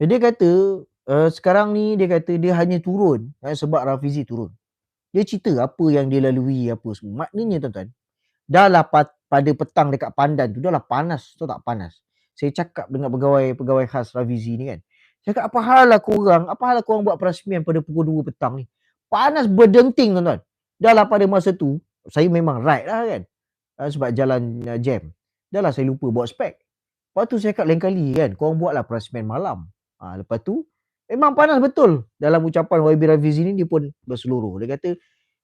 Dia kata, eee, sekarang ni dia kata dia hanya turun eh, sebab Rafizi turun. Dia cerita apa yang dia lalui apa semua. Maknanya tuan-tuan, dah lah pada petang dekat Pandan tu dah lah panas, tahu tak panas. Saya cakap dengan pegawai-pegawai khas Rafizi ni kan, cakap, "Apa hal lah korang, apa hal lah korang buat perasmian pada pukul 2 petang ni?" Panas berdenting tuan-tuan. Dah lah pada masa tu, saya memang ride lah kan, eee, sebab jalan uh, jam. Dah lah saya lupa bawa spek. Lepas tu saya cakap lain kali kan, korang buatlah perasmian malam. Ha, lepas tu, memang panas betul. Dalam ucapan YB Rafizi ni dia pun berseluruh. Dia kata,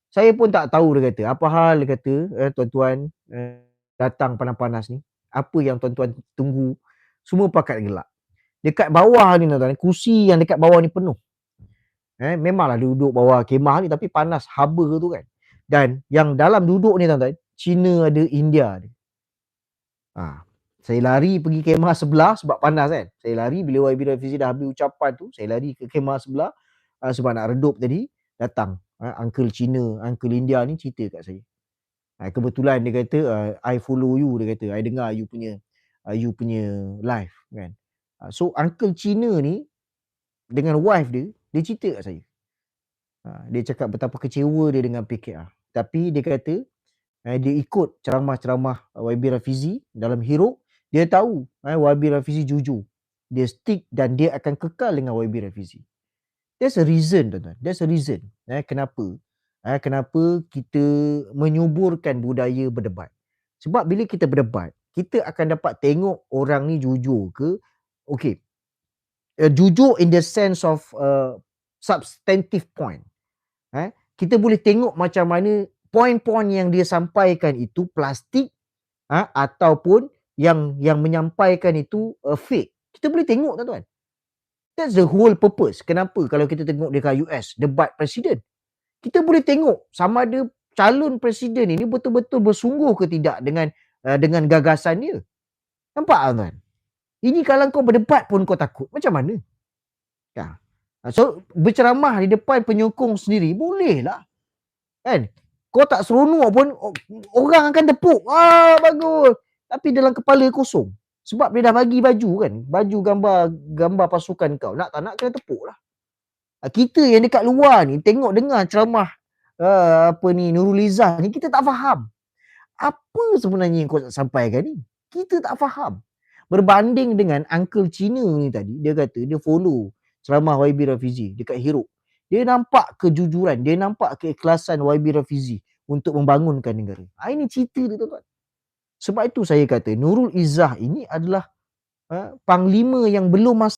"Saya pun tak tahu," dia kata, "apa hal," dia kata, eh, "tuan-tuan eh, datang panas-panas ni. Apa yang tuan-tuan tunggu, semua pakat gelak." Dekat bawah ni tuan-tuan, kursi yang dekat bawah ni penuh. Eh, memanglah duduk bawah kemah ni tapi panas haba tu kan. Dan yang dalam duduk ni tuan-tuan, Cina ada, India ada. Ha, saya lari pergi kemah sebelah sebab panas kan. Saya lari bila YB Rafizi dah habis ucapan tu, saya lari ke kemah sebelah uh, sebab nak redup tadi, datang uh, uncle Cina, uncle India ni cerita kat saya. Uh, kebetulan dia kata uh, I follow you dia kata, I dengar you punya uh, you punya live kan. Uh, so uncle Cina ni dengan wife dia, dia cerita kat saya. Uh, dia cakap betapa kecewa dia dengan PKR. Tapi dia kata uh, dia ikut ceramah-ceramah YB Rafizi dalam Hero dia tahu eh, YB Rafizi jujur. Dia stick dan dia akan kekal dengan YB Rafizi. There's a reason tuan-tuan. There's a reason. Eh, kenapa? Eh, kenapa kita menyuburkan budaya berdebat. Sebab bila kita berdebat, kita akan dapat tengok orang ni jujur ke. Okay. Uh, jujur in the sense of uh, substantive point. Eh, kita boleh tengok macam mana poin-poin yang dia sampaikan itu plastik ha, ataupun yang yang menyampaikan itu uh, fake. Kita boleh tengok tuan-tuan. That's the whole purpose. Kenapa kalau kita tengok dekat US debat presiden. Kita boleh tengok sama ada calon presiden ini betul-betul bersungguh ke tidak dengan uh, dengan gagasan dia. Nampak tuan-tuan? Ini kalau kau berdebat pun kau takut. Macam mana? Ya. So berceramah di depan penyokong sendiri bolehlah. Kan? Kau tak seronok pun orang akan tepuk. Ah bagus tapi dalam kepala kosong. Sebab dia dah bagi baju kan, baju gambar gambar pasukan kau. Nak tak nak kena tepuk lah. Ah, kita yang dekat luar ni tengok dengar ceramah uh, apa ni Nurul Izzah ni kita tak faham. Apa sebenarnya yang kau nak sampaikan ni? Kita tak faham. Berbanding dengan Uncle Cina ni tadi, dia kata dia follow ceramah YB Rafizi dekat Hero. Dia nampak kejujuran, dia nampak keikhlasan YB Rafizi untuk membangunkan negara. Ha, ini cerita dia tuan-tuan. Sebab itu saya kata Nurul Izzah ini adalah uh, panglima yang belum masuk